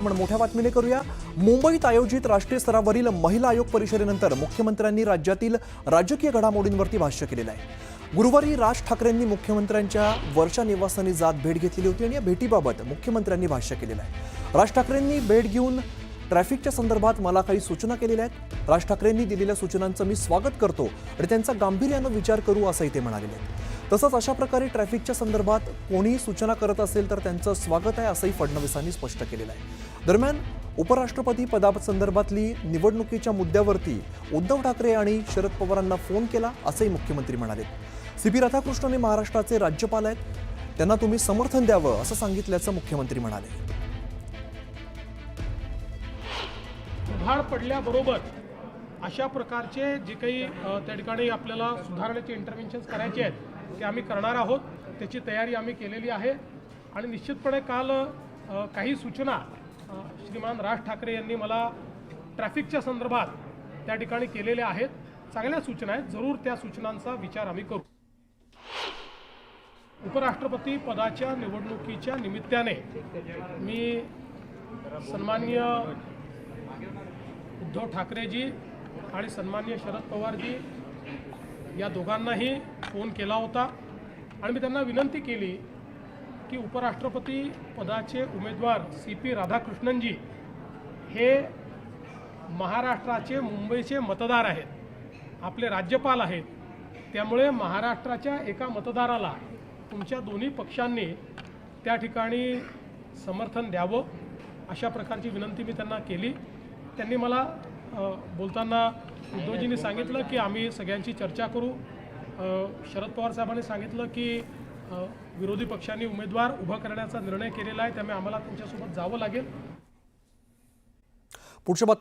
आपण मोठ्या बातमीने करूया. मुंबईत आयोजित राष्ट्रीय स्तरावरील महिला आयोग परिषदेनंतर मुख्यमंत्र्यांनी राज्यातील राजकीय घडामोडींवरती भाष्य केलेलं आहे. गुरुवारी राज ठाकरेंनी मुख्यमंत्र्यांच्या वर्षा निवासस्थानी जात भेट घेतलेली होती आणि या भेटीबाबत मुख्यमंत्र्यांनी भाष्य केलेलं आहे. राज ठाकरेंनी भेट घेऊन ट्रॅफिकच्या संदर्भात मला काही सूचना केलेल्या आहेत. राज ठाकरेंनी दिलेल्या सूचनांचं मी स्वागत करतो आणि त्यांचा गांभीर्यानं विचार करू असंही ते म्हणालेले आहेत. तसंच अशा प्रकारे ट्रॅफिकच्या संदर्भात कोणीही सूचना करत असेल तर त्यांचं स्वागत आहे असंही फडणवीसांनी स्पष्ट केलेलं आहे. दरम्यान उपराष्ट्रपती पदासंदर्भातली निवडणुकीच्या मुद्द्यावरती उद्धव ठाकरे आणि शरद पवारांना फोन केला असंही मुख्यमंत्री म्हणाले. सी पी राधाकृष्णन हे महाराष्ट्राचे राज्यपाल आहेत. त्यांना तुम्ही समर्थन द्यावं असं सांगितल्याचं मुख्यमंत्री म्हणाले. उघाड पडल्याबरोबर अशा प्रकारचे जे काही त्या ठिकाणी आपल्याला सुधारण्याचे इंटरव्हेन्शन्स करायचे आहेत ते आम्ही करणार आहोत त्याची तयारी आम्ही केलेली आहे. आणि निश्चितपणे काल काही सूचना श्रीमान राज ठाकरे यांनी मला ट्रॅफिकच्या संदर्भात त्या ठिकाणी केलेल्या आहेत. चांगल्या सूचना आहेत. जरूर त्या सूचनांचा विचार आम्ही करू. उपराष्ट्रपती पदाच्या निवडणुकीच्या निमित्ताने मी सन्माननीय उद्धव ठाकरेजी आणि सन्माननीय शरद पवारजी या दोघांनाही फोन केला होता. आणि मी त्यांना विनंती केली की उपराष्ट्रपती पदाचे उमेदवार सी पी राधाकृष्णनजी हे महाराष्ट्राचे मुंबईचे मतदार आहेत. आपले राज्यपाल आहेत. त्यामुळे महाराष्ट्राच्या एका मतदाराला तुमच्या दोन्ही पक्षांनी त्या ठिकाणी समर्थन द्यावं अशा प्रकारची विनंती मी त्यांना केली. त्यांनी मला बोलताना उद्धवजींनी सांगितलं की आम्ही सगळ्यांची चर्चा करू. शरद पवार साहेबांनी सांगितलं की विरोधी पक्षांनी उमेदवार उभा करण्याचा निर्णय केलेला आहे त्यामुळे आम्हाला त्यांच्यासोबत जावं लागेल. पुढच्या